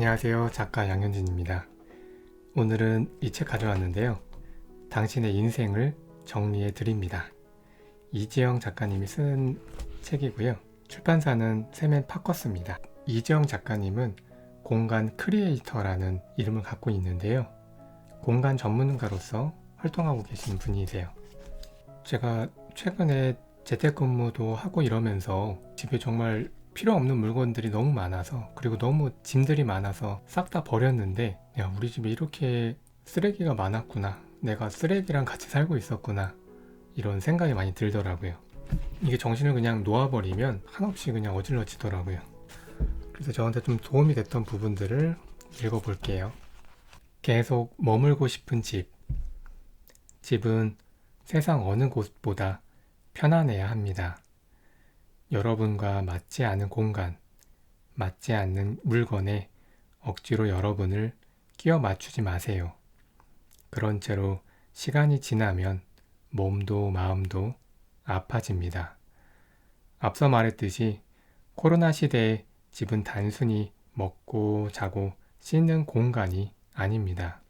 안녕하세요. 작가 양현진입니다. 오늘은 이 책 가져왔는데요. 당신의 인생을 정리해 드립니다. 이재영 작가님이 쓴 책이고요. 출판사는 세멘 파커스입니다. 이재영 작가님은 공간 크리에이터라는 이름을 갖고 있는데요. 공간 전문가로서 활동하고 계신 분이세요. 제가 최근에 재택근무도 하고 이러면서 집에 정말 필요 없는 물건들이 너무 많아서 그리고 너무 짐들이 많아서 싹 다 버렸는데 야 우리 집에 이렇게 쓰레기가 많았구나. 내가 쓰레기랑 같이 살고 있었구나. 이런 생각이 많이 들더라고요. 이게 정신을 그냥 놓아버리면 한없이 그냥 어질러지더라고요. 그래서 저한테 좀 도움이 됐던 부분들을 읽어볼게요. 계속 머물고 싶은 집. 집은 세상 어느 곳보다 편안해야 합니다. 여러분과 맞지 않은 공간, 맞지 않는 물건에 억지로 여러분을 끼워 맞추지 마세요. 그런 채로 시간이 지나면 몸도 마음도 아파집니다. 앞서 말했듯이 코로나 시대에 집은 단순히 먹고 자고 씻는 공간이 아닙니다.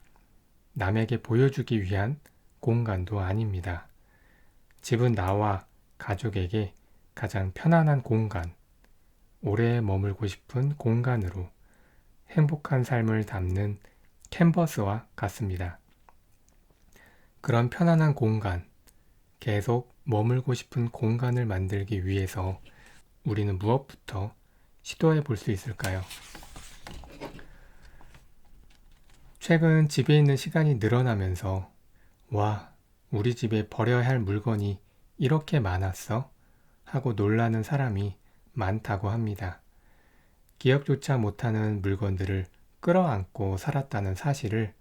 남에게 보여주기 위한 공간도 아닙니다. 집은 나와 가족에게 가장 편안한 공간, 오래 머물고 싶은 공간으로 행복한 삶을 담는 캔버스와 같습니다. 그런 편안한 공간, 계속 머물고 싶은 공간을 만들기 위해서 우리는 무엇부터 시도해 볼 수 있을까요? 최근 집에 있는 시간이 늘어나면서 와, 우리 집에 버려야 할 물건이 이렇게 많았어? 하고 놀라는 사람이 많다고 합니다. 기억조차 못하는 물건들을 끌어안고 살았다는 사실을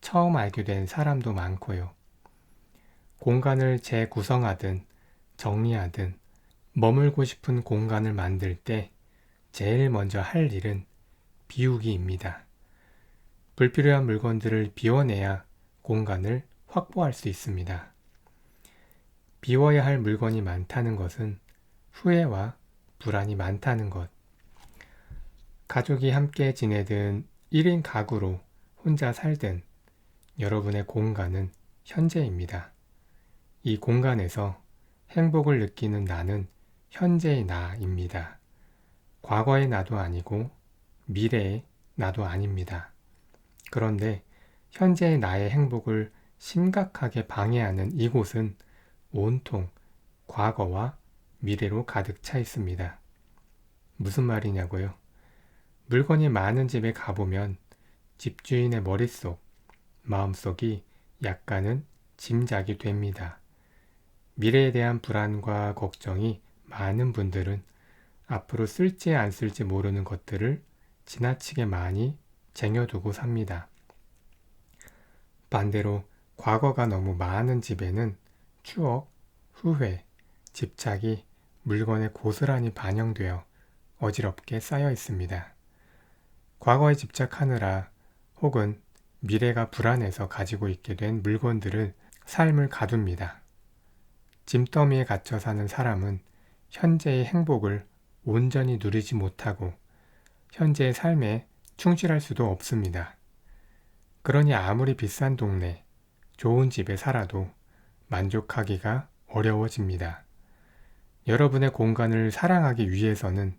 처음 알게 된 사람도 많고요. 공간을 재구성하든 정리하든 머물고 싶은 공간을 만들 때 제일 먼저 할 일은 비우기입니다. 불필요한 물건들을 비워내야 공간을 확보할 수 있습니다. 비워야 할 물건이 많다는 것은 후회와 불안이 많다는 것. 가족이 함께 지내든 1인 가구로 혼자 살든 여러분의 공간은 현재입니다. 이 공간에서 행복을 느끼는 나는 현재의 나입니다. 과거의 나도 아니고 미래의 나도 아닙니다. 그런데 현재의 나의 행복을 심각하게 방해하는 이곳은 온통 과거와 미래로 가득 차 있습니다. 무슨 말이냐고요? 물건이 많은 집에 가보면 집주인의 머릿속, 마음속이 약간은 짐작이 됩니다. 미래에 대한 불안과 걱정이 많은 분들은 앞으로 쓸지 안 쓸지 모르는 것들을 지나치게 많이 쟁여두고 삽니다. 반대로 과거가 너무 많은 집에는 추억, 후회, 집착이 물건에 고스란히 반영되어 어지럽게 쌓여 있습니다. 과거에 집착하느라 혹은 미래가 불안해서 가지고 있게 된 물건들을 삶을 가둡니다. 짐더미에 갇혀 사는 사람은 현재의 행복을 온전히 누리지 못하고 현재의 삶에 충실할 수도 없습니다. 그러니 아무리 비싼 동네, 좋은 집에 살아도 만족하기가 어려워집니다. 여러분의 공간을 사랑하기 위해서는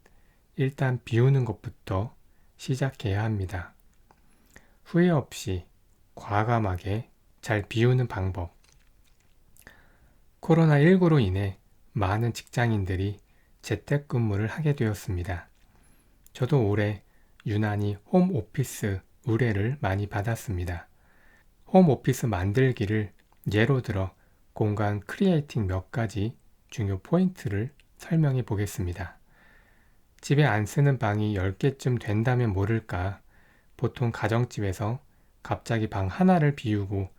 일단 비우는 것부터 시작해야 합니다. 후회 없이 과감하게 잘 비우는 방법. 코로나19로 인해 많은 직장인들이 재택근무를 하게 되었습니다. 저도 올해 유난히 홈오피스 의뢰를 많이 받았습니다. 홈오피스 만들기를 예로 들어 공간 크리에이팅 몇 가지 중요 포인트를 설명해 보겠습니다. 집에 안 쓰는 방이 10개쯤 된다면 모를까 보통 가정집에서 갑자기 방 하나를 비우고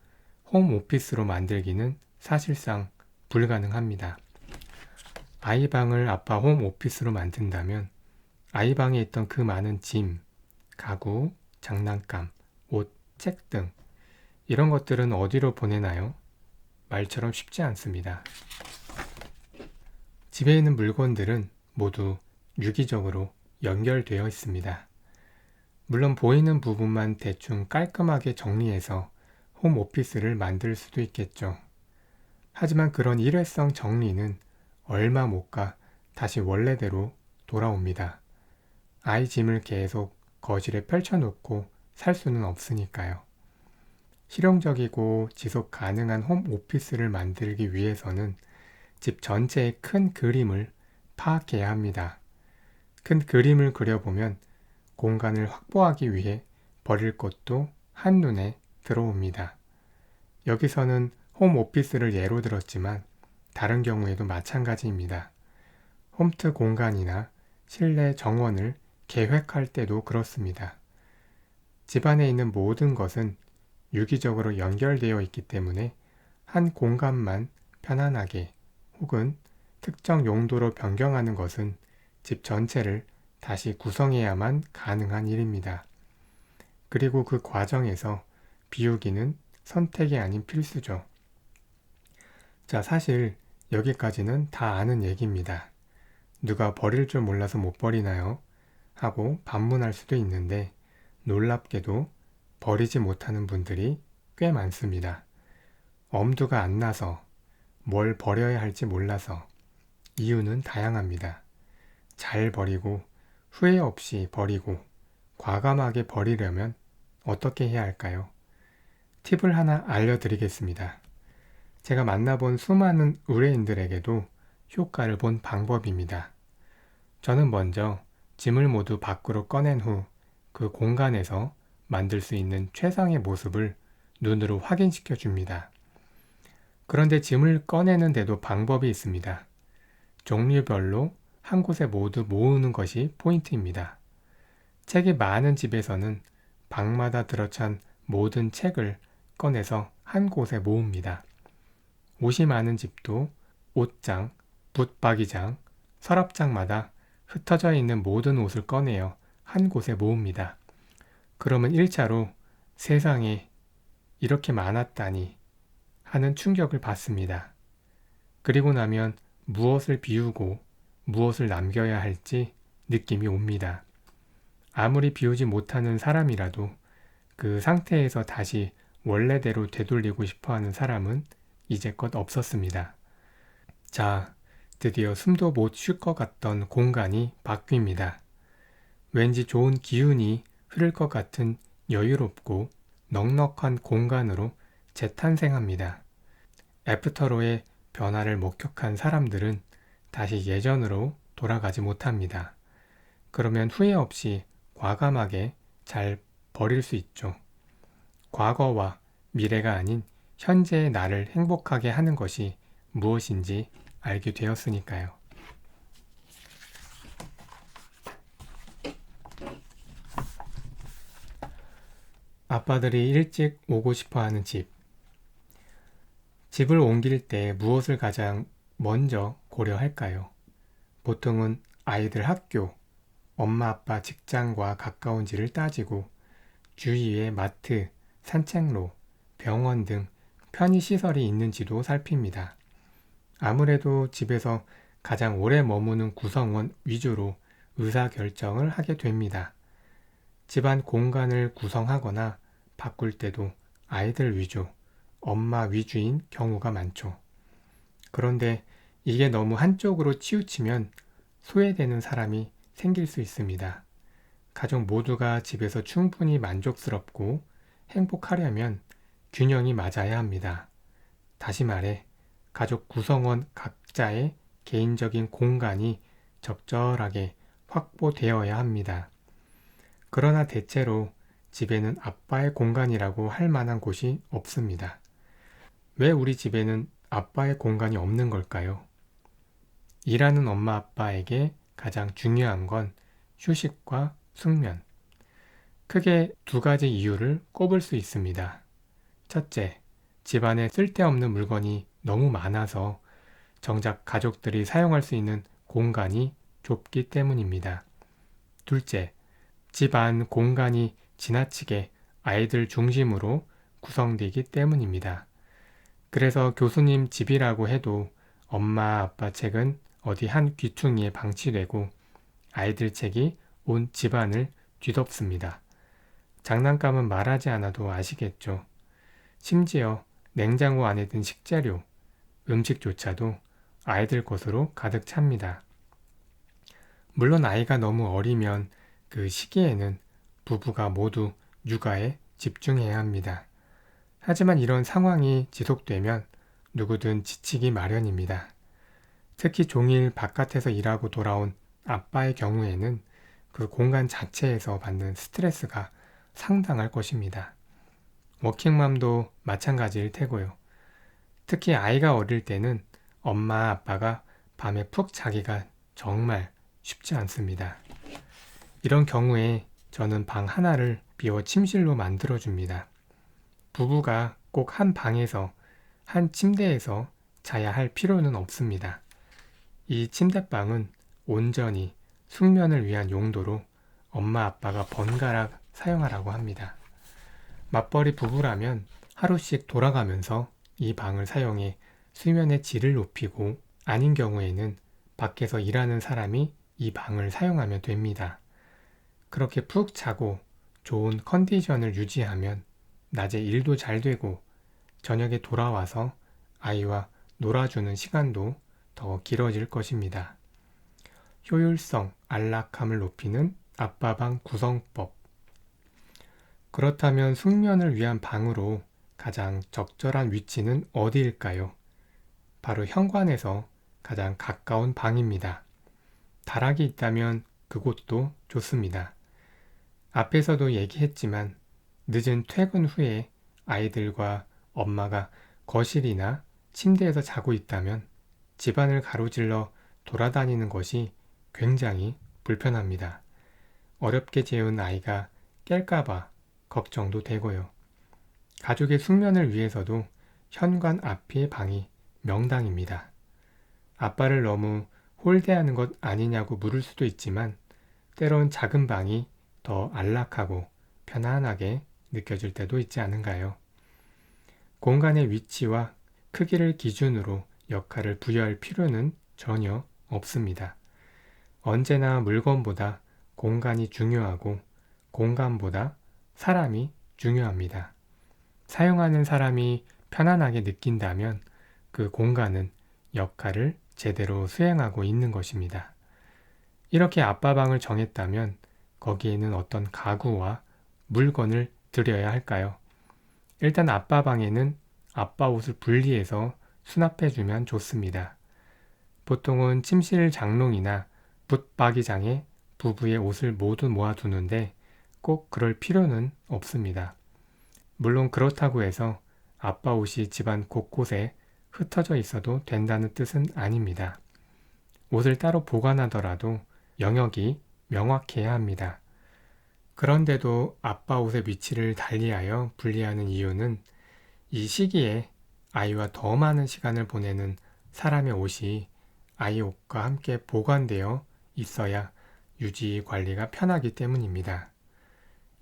홈 오피스로 만들기는 사실상 불가능합니다. 아이 방을 아빠 홈 오피스로 만든다면 아이 방에 있던 그 많은 짐, 가구, 장난감, 옷, 책 등 이런 것들은 어디로 보내나요? 말처럼 쉽지 않습니다. 집에 있는 물건들은 모두 유기적으로 연결되어 있습니다. 물론 보이는 부분만 대충 깔끔하게 정리해서 홈 오피스를 만들 수도 있겠죠. 하지만 그런 일회성 정리는 얼마 못 가 다시 원래대로 돌아옵니다. 아이 짐을 계속 거실에 펼쳐놓고 살 수는 없으니까요. 실용적이고 지속 가능한 홈 오피스를 만들기 위해서는 집 전체의 큰 그림을 파악해야 합니다. 큰 그림을 그려보면 공간을 확보하기 위해 버릴 것도 한눈에 들어옵니다. 여기서는 홈 오피스를 예로 들었지만 다른 경우에도 마찬가지입니다. 홈트 공간이나 실내 정원을 계획할 때도 그렇습니다. 집안에 있는 모든 것은 유기적으로 연결되어 있기 때문에 한 공간만 편안하게 혹은 특정 용도로 변경하는 것은 집 전체를 다시 구성해야만 가능한 일입니다. 그리고 그 과정에서 비우기는 선택이 아닌 필수죠. 자, 사실 여기까지는 다 아는 얘기입니다. 누가 버릴 줄 몰라서 못 버리나요? 하고 반문할 수도 있는데 놀랍게도 버리지 못하는 분들이 꽤 많습니다. 엄두가 안 나서 뭘 버려야 할지 몰라서 이유는 다양합니다. 잘 버리고 후회 없이 버리고 과감하게 버리려면 어떻게 해야 할까요? 팁을 하나 알려드리겠습니다. 제가 만나본 수많은 의뢰인들에게도 효과를 본 방법입니다. 저는 먼저 짐을 모두 밖으로 꺼낸 후 그 공간에서 만들 수 있는 최상의 모습을 눈으로 확인시켜 줍니다. 그런데 짐을 꺼내는데도 방법이 있습니다. 종류별로 한 곳에 모두 모으는 것이 포인트입니다. 책이 많은 집에서는 방마다 들어찬 모든 책을 꺼내서 한 곳에 모읍니다. 옷이 많은 집도 옷장, 붙박이장, 서랍장마다 흩어져 있는 모든 옷을 꺼내어 한 곳에 모읍니다. 그러면 1차로 세상에 이렇게 많았다니 하는 충격을 받습니다. 그리고 나면 무엇을 비우고 무엇을 남겨야 할지 느낌이 옵니다. 아무리 비우지 못하는 사람이라도 그 상태에서 다시 원래대로 되돌리고 싶어 하는 사람은 이제껏 없었습니다. 자, 드디어 숨도 못 쉴 것 같던 공간이 바뀝니다. 왠지 좋은 기운이 흐를 것 같은 여유롭고 넉넉한 공간으로 재탄생합니다. 애프터로의 변화를 목격한 사람들은 다시 예전으로 돌아가지 못합니다. 그러면 후회 없이 과감하게 잘 버릴 수 있죠. 과거와 미래가 아닌 현재의 나를 행복하게 하는 것이 무엇인지 알게 되었으니까요. 아빠들이 일찍 오고 싶어 하는 집. 집을 옮길 때 무엇을 가장 먼저 고려할까요? 보통은 아이들 학교, 엄마 아빠 직장과 가까운지를 따지고 주위에 마트, 산책로, 병원 등 편의시설이 있는지도 살핍니다. 아무래도 집에서 가장 오래 머무는 구성원 위주로 의사결정을 하게 됩니다. 집안 공간을 구성하거나 바꿀 때도 아이들 위주, 엄마 위주인 경우가 많죠. 그런데 이게 너무 한쪽으로 치우치면 소외되는 사람이 생길 수 있습니다. 가족 모두가 집에서 충분히 만족스럽고 행복하려면 균형이 맞아야 합니다. 다시 말해, 가족 구성원 각자의 개인적인 공간이 적절하게 확보되어야 합니다. 그러나 대체로 집에는 아빠의 공간이라고 할 만한 곳이 없습니다. 왜 우리 집에는 아빠의 공간이 없는 걸까요? 일하는 엄마 아빠에게 가장 중요한 건 휴식과 숙면. 크게 두 가지 이유를 꼽을 수 있습니다. 첫째, 집안에 쓸데없는 물건이 너무 많아서 정작 가족들이 사용할 수 있는 공간이 좁기 때문입니다. 둘째, 집안 공간이 지나치게 아이들 중심으로 구성되기 때문입니다. 그래서 교수님 집이라고 해도 엄마 아빠 책은 어디 한 귀퉁이에 방치되고 아이들 책이 온 집안을 뒤덮습니다. 장난감은 말하지 않아도 아시겠죠. 심지어 냉장고 안에 든 식재료, 음식조차도 아이들 것으로 가득 찹니다. 물론 아이가 너무 어리면 그 시기에는 부부가 모두 육아에 집중해야 합니다. 하지만 이런 상황이 지속되면 누구든 지치기 마련입니다. 특히 종일 바깥에서 일하고 돌아온 아빠의 경우에는 그 공간 자체에서 받는 스트레스가 상당할 것입니다. 워킹맘도 마찬가지일 테고요. 특히 아이가 어릴 때는 엄마 아빠가 밤에 푹 자기가 정말 쉽지 않습니다. 이런 경우에 저는 방 하나를 비워 침실로 만들어 줍니다. 부부가 꼭 한 방에서 한 침대에서 자야 할 필요는 없습니다. 이 침대방은 온전히 숙면을 위한 용도로 엄마 아빠가 번갈아 사용하라고 합니다. 맞벌이 부부라면 하루씩 돌아가면서 이 방을 사용해 수면의 질을 높이고 아닌 경우에는 밖에서 일하는 사람이 이 방을 사용하면 됩니다. 그렇게 푹 자고 좋은 컨디션을 유지하면 낮에 일도 잘 되고 저녁에 돌아와서 아이와 놀아주는 시간도 더 길어질 것입니다. 효율성, 안락함을 높이는 아빠방 구성법. 그렇다면 숙면을 위한 방으로 가장 적절한 위치는 어디일까요? 바로 현관에서 가장 가까운 방입니다. 다락이 있다면 그곳도 좋습니다. 앞에서도 얘기했지만 늦은 퇴근 후에 아이들과 엄마가 거실이나 침대에서 자고 있다면 집안을 가로질러 돌아다니는 것이 굉장히 불편합니다. 어렵게 재운 아이가 깰까봐 걱정도 되고요. 가족의 숙면을 위해서도 현관 앞의 방이 명당입니다. 아빠를 너무 홀대하는 것 아니냐고 물을 수도 있지만 때론 작은 방이 더 안락하고 편안하게 느껴질 때도 있지 않은가요? 공간의 위치와 크기를 기준으로 역할을 부여할 필요는 전혀 없습니다. 언제나 물건보다 공간이 중요하고 공간보다 사람이 중요합니다. 사용하는 사람이 편안하게 느낀다면 그 공간은 역할을 제대로 수행하고 있는 것입니다. 이렇게 아빠방을 정했다면 거기에는 어떤 가구와 물건을 들여야 할까요? 일단 아빠 방에는 아빠 옷을 분리해서 수납해주면 좋습니다. 보통은 침실 장롱이나 붙박이장에 부부의 옷을 모두 모아두는데 꼭 그럴 필요는 없습니다. 물론 그렇다고 해서 아빠 옷이 집안 곳곳에 흩어져 있어도 된다는 뜻은 아닙니다. 옷을 따로 보관하더라도 영역이 명확해야 합니다. 그런데도 아빠 옷의 위치를 달리하여 분리하는 이유는 이 시기에 아이와 더 많은 시간을 보내는 사람의 옷이 아이 옷과 함께 보관되어 있어야 유지 관리가 편하기 때문입니다.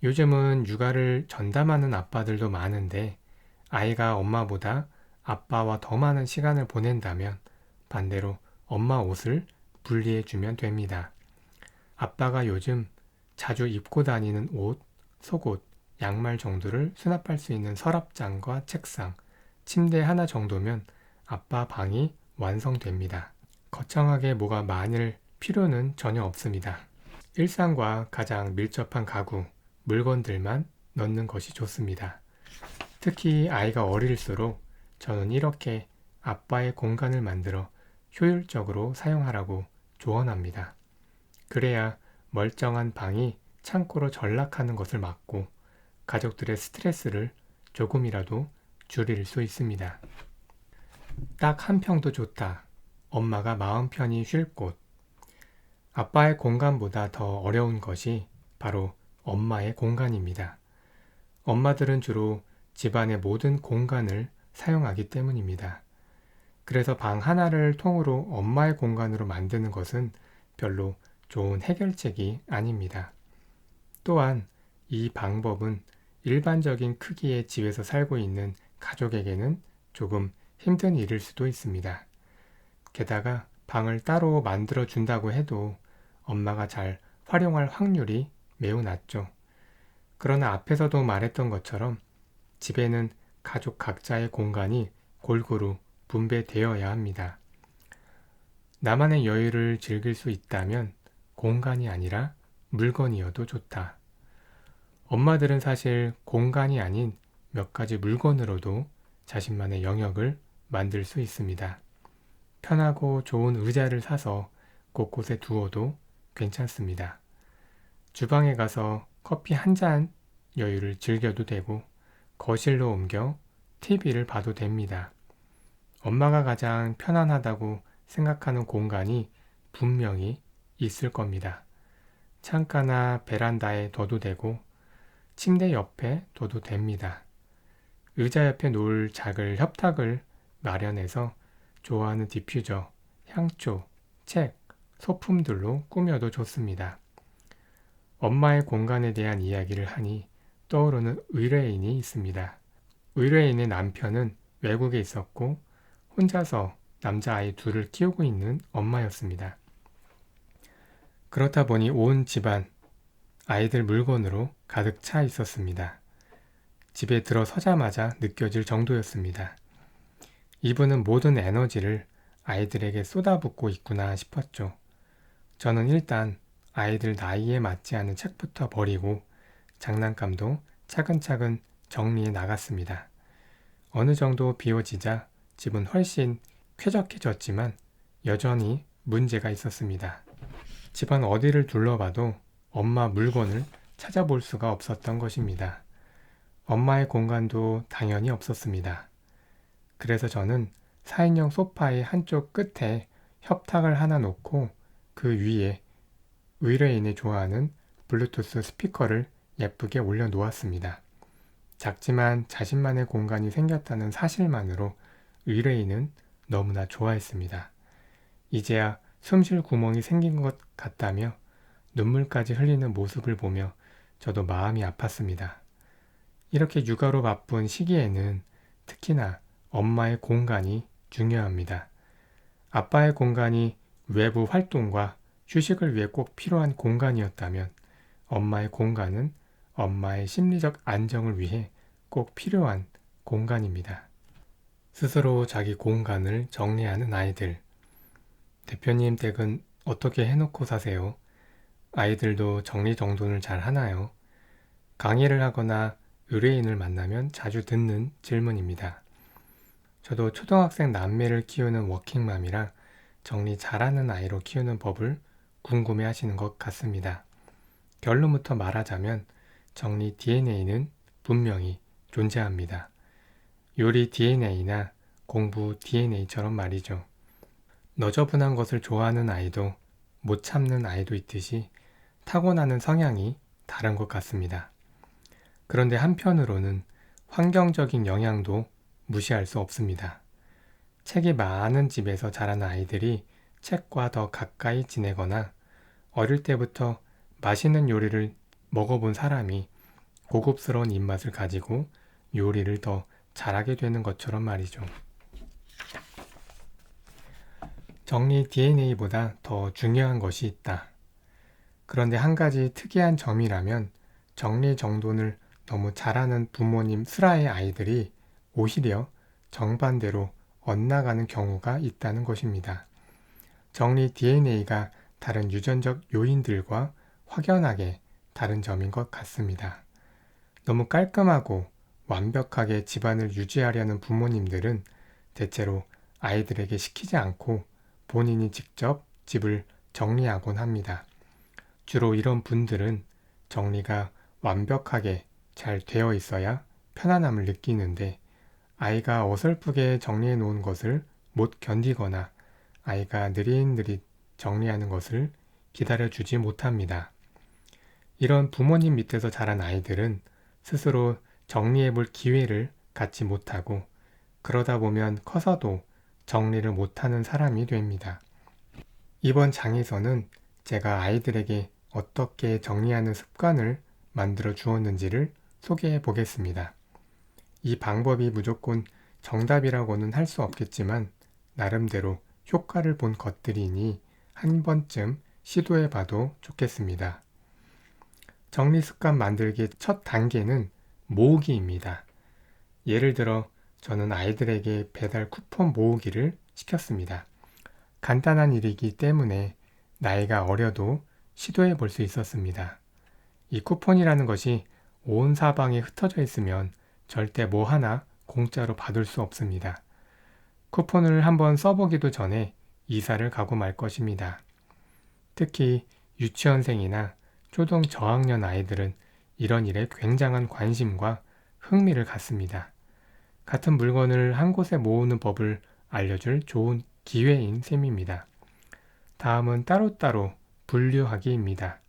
요즘은 육아를 전담하는 아빠들도 많은데 아이가 엄마보다 아빠와 더 많은 시간을 보낸다면 반대로 엄마 옷을 분리해 주면 됩니다. 아빠가 요즘 자주 입고 다니는 옷, 속옷, 양말 정도를 수납할 수 있는 서랍장과 책상, 침대 하나 정도면 아빠 방이 완성됩니다. 거창하게 뭐가 많을 필요는 전혀 없습니다. 일상과 가장 밀접한 가구, 물건들만 넣는 것이 좋습니다. 특히 아이가 어릴수록 저는 이렇게 아빠의 공간을 만들어 효율적으로 사용하라고 조언합니다. 그래야 멀쩡한 방이 창고로 전락하는 것을 막고 가족들의 스트레스를 조금이라도 줄일 수 있습니다. 딱 한 평도 좋다. 엄마가 마음 편히 쉴 곳. 아빠의 공간보다 더 어려운 것이 바로 엄마의 공간입니다. 엄마들은 주로 집안의 모든 공간을 사용하기 때문입니다. 그래서 방 하나를 통으로 엄마의 공간으로 만드는 것은 별로 좋은 해결책이 아닙니다. 또한 이 방법은 일반적인 크기의 집에서 살고 있는 가족에게는 조금 힘든 일일 수도 있습니다. 게다가 방을 따로 만들어 준다고 해도 엄마가 잘 활용할 확률이 매우 낮죠. 그러나 앞에서도 말했던 것처럼 집에는 가족 각자의 공간이 골고루 분배되어야 합니다. 나만의 여유를 즐길 수 있다면 공간이 아니라 물건이어도 좋다. 엄마들은 사실 공간이 아닌 몇 가지 물건으로도 자신만의 영역을 만들 수 있습니다. 편하고 좋은 의자를 사서 곳곳에 두어도 괜찮습니다. 주방에 가서 커피 한 잔 여유를 즐겨도 되고 거실로 옮겨 TV를 봐도 됩니다. 엄마가 가장 편안하다고 생각하는 공간이 분명히 있을 겁니다. 창가나 베란다에 둬도 되고 침대 옆에 둬도 됩니다. 의자 옆에 놓을 작을 협탁을 마련해서 좋아하는 디퓨저, 향초, 책, 소품들로 꾸며도 좋습니다. 엄마의 공간에 대한 이야기를 하니 떠오르는 의뢰인이 있습니다. 의뢰인의 남편은 외국에 있었고 혼자서 남자아이 둘을 키우고 있는 엄마였습니다. 그렇다 보니 온 집안 아이들 물건으로 가득 차 있었습니다. 집에 들어서자마자 느껴질 정도였습니다. 이분은 모든 에너지를 아이들에게 쏟아붓고 있구나 싶었죠. 저는 일단 아이들 나이에 맞지 않은 책부터 버리고 장난감도 차근차근 정리해 나갔습니다. 어느 정도 비워지자 집은 훨씬 쾌적해졌지만 여전히 문제가 있었습니다. 집안 어디를 둘러봐도 엄마 물건을 찾아볼 수가 없었던 것입니다. 엄마의 공간도 당연히 없었습니다. 그래서 저는 4인용 소파의 한쪽 끝에 협탁을 하나 놓고 그 위에 의뢰인이 좋아하는 블루투스 스피커를 예쁘게 올려 놓았습니다. 작지만 자신만의 공간이 생겼다는 사실만으로 의뢰인은 너무나 좋아했습니다. 이제야 숨쉴 구멍이 생긴 것 같다며 눈물까지 흘리는 모습을 보며 저도 마음이 아팠습니다. 이렇게 육아로 바쁜 시기에는 특히나 엄마의 공간이 중요합니다. 아빠의 공간이 외부 활동과 휴식을 위해 꼭 필요한 공간이었다면 엄마의 공간은 엄마의 심리적 안정을 위해 꼭 필요한 공간입니다. 스스로 자기 공간을 정리하는 아이들. 대표님 댁은 어떻게 해놓고 사세요? 아이들도 정리정돈을 잘 하나요? 강의를 하거나 의뢰인을 만나면 자주 듣는 질문입니다. 저도 초등학생 남매를 키우는 워킹맘이라 정리 잘하는 아이로 키우는 법을 궁금해 하시는 것 같습니다. 결론부터 말하자면 정리 DNA는 분명히 존재합니다. 요리 DNA나 공부 DNA처럼 말이죠. 너저분한 것을 좋아하는 아이도 못 참는 아이도 있듯이 타고나는 성향이 다른 것 같습니다. 그런데 한편으로는 환경적인 영향도 무시할 수 없습니다. 책이 많은 집에서 자란 아이들이 책과 더 가까이 지내거나 어릴 때부터 맛있는 요리를 먹어본 사람이 고급스러운 입맛을 가지고 요리를 더 잘하게 되는 것처럼 말이죠. 정리 DNA보다 더 중요한 것이 있다. 그런데 한 가지 특이한 점이라면 정리 정돈을 너무 잘하는 부모님 슬하의 아이들이 오히려 정반대로 엇나가는 경우가 있다는 것입니다. 정리 DNA가 다른 유전적 요인들과 확연하게 다른 점인 것 같습니다. 너무 깔끔하고 완벽하게 집안을 유지하려는 부모님들은 대체로 아이들에게 시키지 않고 본인이 직접 집을 정리하곤 합니다. 주로 이런 분들은 정리가 완벽하게 잘 되어 있어야 편안함을 느끼는데 아이가 어설프게 정리해 놓은 것을 못 견디거나 아이가 느릿느릿 정리하는 것을 기다려주지 못합니다. 이런 부모님 밑에서 자란 아이들은 스스로 정리해 볼 기회를 갖지 못하고 그러다 보면 커서도 정리를 못하는 사람이 됩니다. 이번 장에서는 제가 아이들에게 어떻게 정리하는 습관을 만들어 주었는지를 소개해 보겠습니다. 이 방법이 무조건 정답이라고는 할 수 없겠지만 나름대로 효과를 본 것들이니 한 번쯤 시도해 봐도 좋겠습니다. 정리 습관 만들기 첫 단계는 모으기입니다. 예를 들어 저는 아이들에게 배달 쿠폰 모으기를 시켰습니다. 간단한 일이기 때문에 나이가 어려도 시도해 볼 수 있었습니다. 이 쿠폰이라는 것이 온 사방에 흩어져 있으면 절대 뭐 하나 공짜로 받을 수 없습니다. 쿠폰을 한번 써보기도 전에 이사를 가고 말 것입니다. 특히 유치원생이나 초등 저학년 아이들은 이런 일에 굉장한 관심과 흥미를 갖습니다. 같은 물건을 한 곳에 모으는 법을 알려줄 좋은 기회인 셈입니다. 다음은 따로따로 분류하기입니다.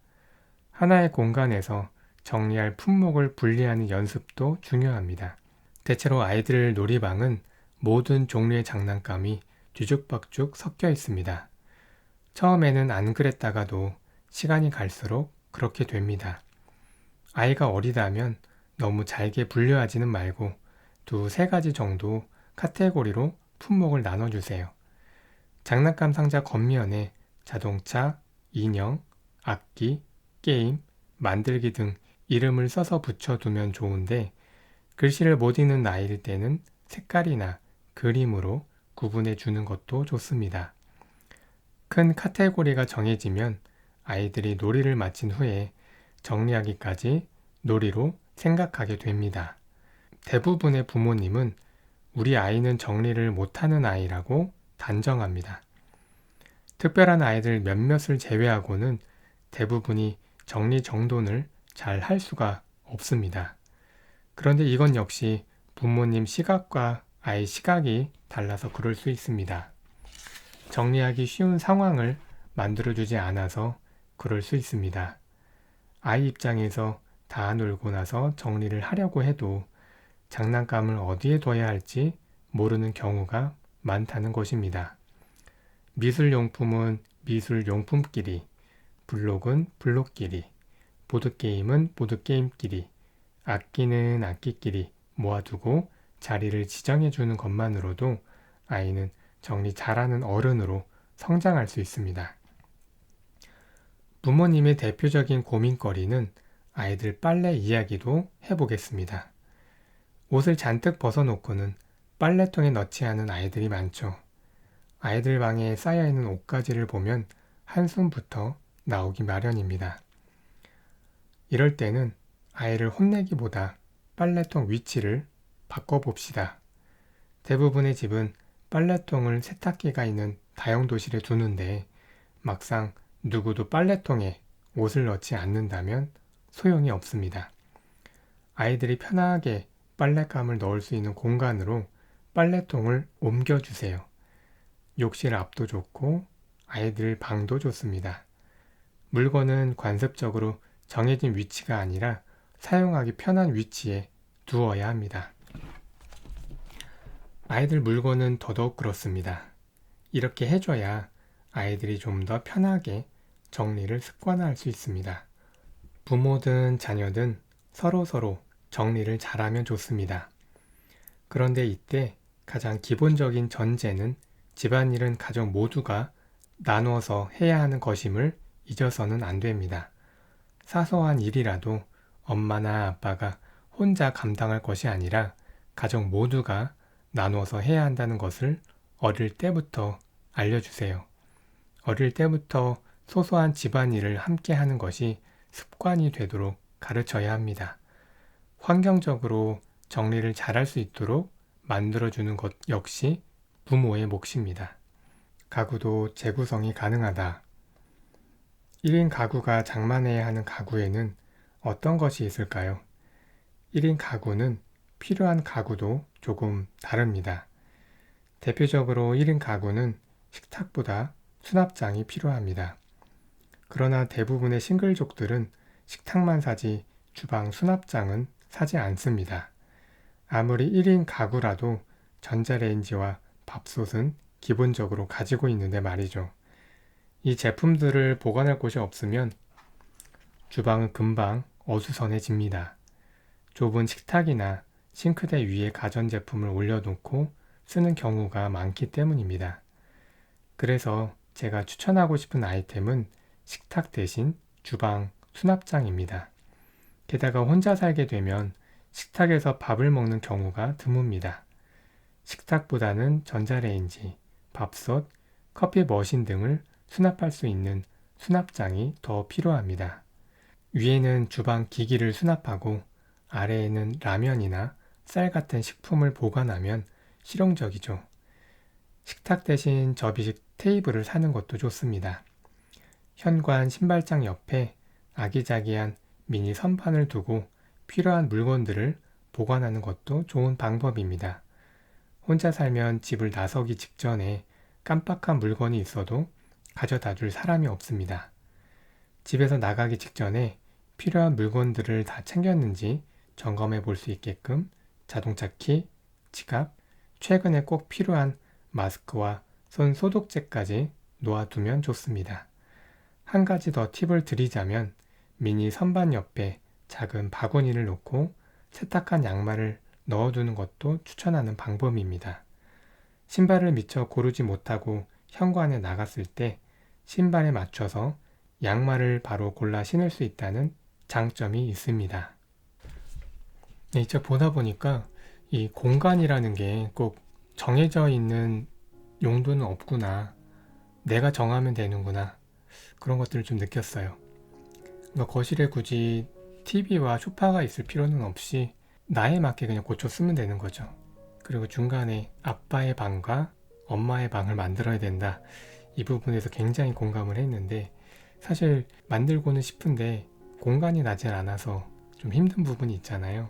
하나의 공간에서 정리할 품목을 분리하는 연습도 중요합니다. 대체로 아이들 놀이방은 모든 종류의 장난감이 뒤죽박죽 섞여 있습니다. 처음에는 안 그랬다가도 시간이 갈수록 그렇게 됩니다. 아이가 어리다면 너무 잘게 분류하지는 말고 두 세 가지 정도 카테고리로 품목을 나눠주세요. 장난감 상자 겉면에 자동차, 인형, 악기, 게임, 만들기 등 이름을 써서 붙여두면 좋은데 글씨를 못 읽는 나이일 때는 색깔이나 그림으로 구분해 주는 것도 좋습니다. 큰 카테고리가 정해지면 아이들이 놀이를 마친 후에 정리하기까지 놀이로 생각하게 됩니다. 대부분의 부모님은 우리 아이는 정리를 못하는 아이라고 단정합니다. 특별한 아이들 몇몇을 제외하고는 대부분이 정리정돈을 잘 할 수가 없습니다. 그런데 이건 역시 부모님 시각과 아이 시각이 달라서 그럴 수 있습니다. 정리하기 쉬운 상황을 만들어주지 않아서 그럴 수 있습니다. 아이 입장에서 다 놀고 나서 정리를 하려고 해도 장난감을 어디에 둬야 할지 모르는 경우가 많다는 것입니다. 미술용품은 미술용품끼리, 블록은 블록끼리, 보드게임은 보드게임끼리, 악기는 악기끼리 모아두고 자리를 지정해 주는 것만으로도 아이는 정리 잘하는 어른으로 성장할 수 있습니다. 부모님의 대표적인 고민거리는 아이들 빨래 이야기도 해보겠습니다. 옷을 잔뜩 벗어놓고는 빨래통에 넣지 않은 아이들이 많죠. 아이들 방에 쌓여있는 옷가지를 보면 한숨부터 나오기 마련입니다. 이럴 때는 아이를 혼내기보다 빨래통 위치를 바꿔봅시다. 대부분의 집은 빨래통을 세탁기가 있는 다용도실에 두는데 막상 누구도 빨래통에 옷을 넣지 않는다면 소용이 없습니다. 아이들이 편하게 빨랫감을 넣을 수 있는 공간으로 빨래통을 옮겨주세요. 욕실 앞도 좋고 아이들 방도 좋습니다. 물건은 관습적으로 정해진 위치가 아니라 사용하기 편한 위치에 두어야 합니다. 아이들 물건은 더더욱 그렇습니다. 이렇게 해줘야 아이들이 좀 더 편하게 정리를 습관화할 수 있습니다. 부모든 자녀든 서로서로 정리를 잘하면 좋습니다. 그런데 이때 가장 기본적인 전제는 집안일은 가족 모두가 나누어서 해야 하는 것임을 잊어서는 안 됩니다. 사소한 일이라도 엄마나 아빠가 혼자 감당할 것이 아니라 가족 모두가 나누어서 해야 한다는 것을 어릴 때부터 알려주세요. 어릴 때부터 소소한 집안일을 함께 하는 것이 습관이 되도록 가르쳐야 합니다. 환경적으로 정리를 잘할 수 있도록 만들어주는 것 역시 부모의 몫입니다. 가구도 재구성이 가능하다. 1인 가구가 장만해야 하는 가구에는 어떤 것이 있을까요? 1인 가구는 필요한 가구도 조금 다릅니다. 대표적으로 1인 가구는 식탁보다 수납장이 필요합니다. 그러나 대부분의 싱글족들은 식탁만 사지 주방 수납장은 사지 않습니다. 아무리 1인 가구라도 전자레인지와 밥솥은 기본적으로 가지고 있는데 말이죠. 이 제품들을 보관할 곳이 없으면 주방은 금방 어수선해집니다. 좁은 식탁이나 싱크대 위에 가전제품을 올려놓고 쓰는 경우가 많기 때문입니다. 그래서 제가 추천하고 싶은 아이템은 식탁 대신 주방 수납장입니다. 게다가 혼자 살게 되면 식탁에서 밥을 먹는 경우가 드뭅니다. 식탁보다는 전자레인지, 밥솥, 커피 머신 등을 수납할 수 있는 수납장이 더 필요합니다. 위에는 주방 기기를 수납하고 아래에는 라면이나 쌀 같은 식품을 보관하면 실용적이죠. 식탁 대신 접이식 테이블을 사는 것도 좋습니다. 현관 신발장 옆에 아기자기한 미니 선반을 두고 필요한 물건들을 보관하는 것도 좋은 방법입니다. 혼자 살면 집을 나서기 직전에 깜빡한 물건이 있어도 가져다 줄 사람이 없습니다. 집에서 나가기 직전에 필요한 물건들을 다 챙겼는지 점검해 볼 수 있게끔 자동차 키, 지갑, 최근에 꼭 필요한 마스크와 손 소독제까지 놓아두면 좋습니다. 한 가지 더 팁을 드리자면 미니 선반 옆에 작은 바구니를 놓고 세탁한 양말을 넣어두는 것도 추천하는 방법입니다. 신발을 미처 고르지 못하고 현관에 나갔을 때 신발에 맞춰서 양말을 바로 골라 신을 수 있다는 장점이 있습니다. 네, 이제 보다 보니까 이 공간이라는 게 꼭 정해져 있는 용도는 없구나. 내가 정하면 되는구나. 그런 것들을 좀 느꼈어요. 그러니까 거실에 굳이 TV와 소파가 있을 필요는 없이 나에 맞게 그냥 고쳐 쓰면 되는 거죠. 그리고 중간에 아빠의 방과 엄마의 방을 만들어야 된다. 이 부분에서 굉장히 공감을 했는데 사실 만들고는 싶은데 공간이 나질 않아서 좀 힘든 부분이 있잖아요.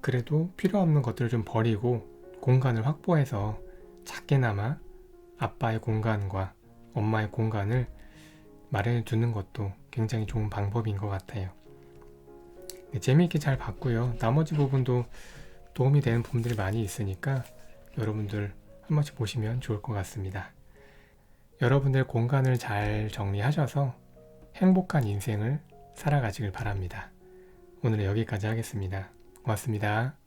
그래도 필요 없는 것들을 좀 버리고 공간을 확보해서 작게나마 아빠의 공간과 엄마의 공간을 마련해 두는 것도 굉장히 좋은 방법인 것 같아요. 네, 재미있게 잘 봤고요. 나머지 부분도 도움이 되는 부분들이 많이 있으니까 여러분들 한 번씩 보시면 좋을 것 같습니다. 여러분들 공간을 잘 정리하셔서 행복한 인생을 살아가시길 바랍니다. 오늘은 여기까지 하겠습니다. 고맙습니다.